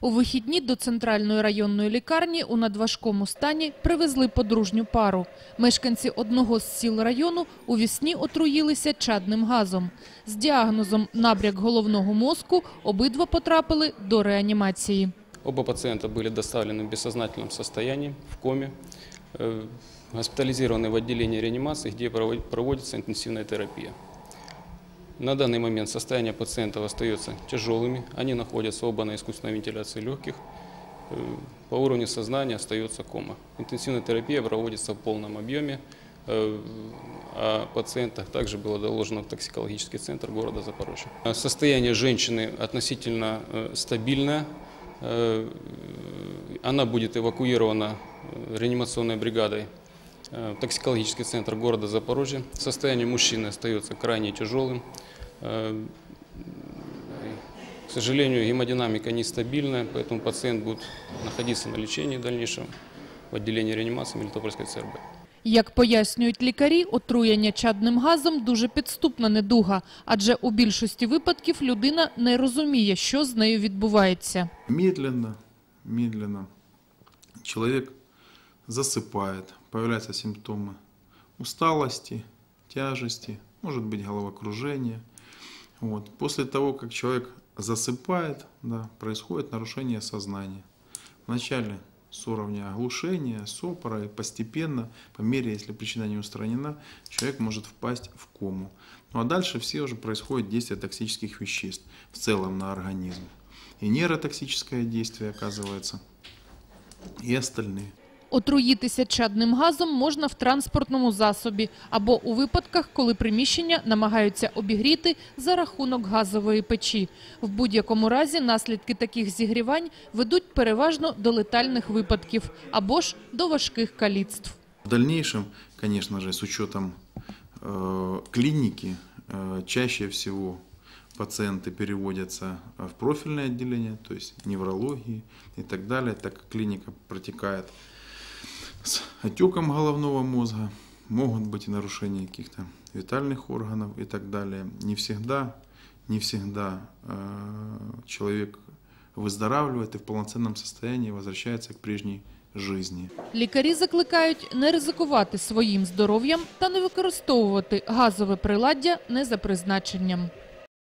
У вихідні до центральної районної лікарні у надважкому стані привезли подружню пару. Мешканці одного з сіл району у вісні отруїлися чадним газом. З діагнозом набряк головного мозку обидва потрапили до реанімації. Оба пациента были доставлены в бессознательном состоянии, в коме, э, госпитализированы в отделении реанимации, где провод- проводится интенсивная терапия. На данный момент состояние пациентов остается тяжелыми, они находятся оба на искусственной вентиляции легких, Э, по уровню сознания остается кома. Интенсивная терапия проводится в полном объеме, Э, о пациентах также было доложено в токсикологический центр города Запорожья. Э, Состояние женщины относительно стабильное. Она будет эвакуирована реанимационной бригадой токсикологический центр города Запорожья. Состояние мужчины остается крайне тяжелым. Э, К сожалению, гемодинамика нестабильная, поэтому пациент будет находиться на лечении в дальнейшем в отделении реанимации Мелитопольской ЦРБ. Як пояснюють лікарі, отруєння чадним газом дуже підступна недуга, адже у більшості випадків людина не розуміє, що з нею відбувається. Медленно, медленно человек засыпает, появляются симптомы усталости, тяжести, может быть головокружение. Вот. После того, как человек засыпает, да, происходит нарушение сознания. Вначале с уровня оглушения, сопора, и постепенно, по мере, если причина не устранена, человек может впасть в кому. Ну а дальше все уже происходит действие токсических веществ в целом на организм. И нейротоксическое действие оказывается, и остальные. Отруїтися чадним газом можна в транспортному засобі або у випадках, коли приміщення намагаються обігріти за рахунок газової печі. В будь-якому разі наслідки таких зігрівань ведуть переважно до летальних випадків або ж до важких каліцтв. В дальнейшем, конечно же, с учетом э, клиники, э, чаще всего пациенты переводятся в профильное отделение, то есть неврологии и так далее, так как клиника протекает с отеком головного мозга, могут быть и нарушения каких-то витальных органов и так далее. Не всегда, не всегда э, человек выздоравливает и в полноценном состоянии возвращается к прежней жизни. Лікарі закликають не ризикувати своїм здоров'ям та не використовувати газове приладдя не за призначенням.